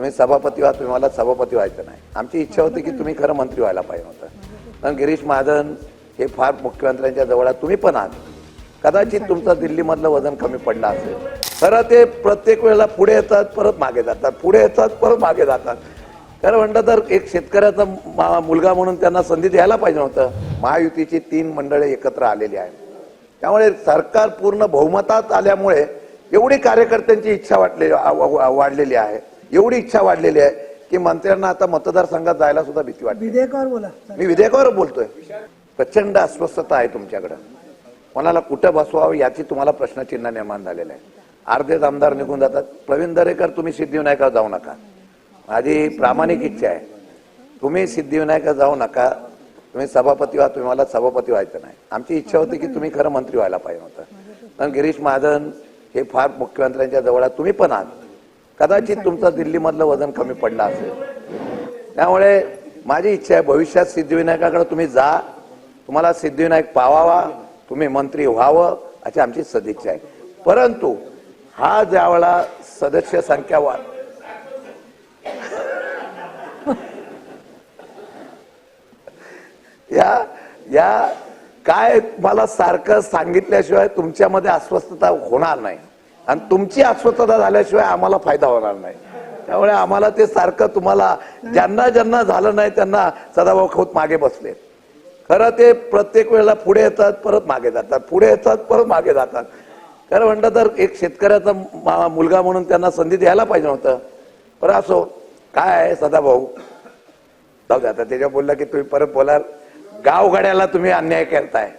तुम्ही सभापती व्हा तुम्ही मला सभापती व्हायचं नाही. आमची इच्छा होती की तुम्ही खरं मंत्री व्हायला पाहिजे होतं. पण गिरीश महाजन हे फार मुख्यमंत्र्यांच्या जवळ आहात तुम्ही पण आहात. कदाचित तुमचं दिल्लीमधलं वजन कमी पडलं असेल. खरं ते प्रत्येक वेळेला पुढे येतात परत मागे जातात. पुढे येतात परत मागे जातात. खरं म्हणलं तर एक शेतकऱ्याचा मा- मुलगा म्हणून त्यांना संधी द्यायला पाहिजे होतं. महायुतीची तीन मंडळे एकत्र आलेली आहेत. त्यामुळे सरकार पूर्ण बहुमतात आल्यामुळे एवढी कार्यकर्त्यांची इच्छा वाटली आ- वा- वाढलेली आहे. एवढी इच्छा वाढलेली आहे की मंत्र्यांना आता मतदारसंघात जायला सुद्धा भीती वाटते. विधेयकावर बोला. मी विधेयकावर बोलतोय. प्रचंड अस्वस्थता आहे तुमच्याकडं. कोणाला कुठं बसवावं याची तुम्हाला प्रश्नचिन्ह निर्माण झालेलं आहे. अर्धेच आमदार निघून जातात. प्रवीण दरेकर तुम्ही सिद्धिविनायकावर जाऊ नका. माझी प्रामाणिक इच्छा आहे. तुम्ही सिद्धिविनायकात जाऊ नका. तुम्ही सभापती व्हा तुम्ही मला सभापती व्हायचं नाही. आमची इच्छा होती की तुम्ही खरं मंत्री व्हायला पाहिजे होतं. पण गिरीश महाजन हे फार मुख्यमंत्र्यांच्या जवळ आहात. तुम्ही पण आहात. कदाचित तुमचं दिल्लीमधलं वजन कमी पडलं असेल. त्यामुळे माझी इच्छा आहे भविष्यात सिद्धिविनायकाकडे तुम्ही जा. तुम्हाला सिद्धिविनायक पावावा तुम्ही मंत्री व्हावं अशी आमची सदिच्छा आहे. परंतु हा ज्यावेळा सदस्य संख्या वा या या काय मला सारखं सांगितल्याशिवाय तुमच्यामध्ये अस्वस्थता होणार नाही. आणि तुमची अस्वस्थता झाल्याशिवाय आम्हाला फायदा होणार नाही. त्यामुळे आम्हाला ते सारखं तुम्हाला ज्यांना ज्यांना झालं नाही त्यांना सदाभाऊ खोत मागे बसले. खरं ते प्रत्येक वेळेला पुढे येतात परत मागे जातात. पुढे येतात परत मागे जातात. खरं म्हणलं तर एक शेतकऱ्याचा मा- मुलगा म्हणून त्यांना संधी द्यायला पाहिजे होतं. पण असो काय आहे सदाभाऊ? जाऊ जाता आता त्याच्या बोलला की तुम्ही परत बोलाल. गावगाड्याला तुम्ही अन्याय करताय.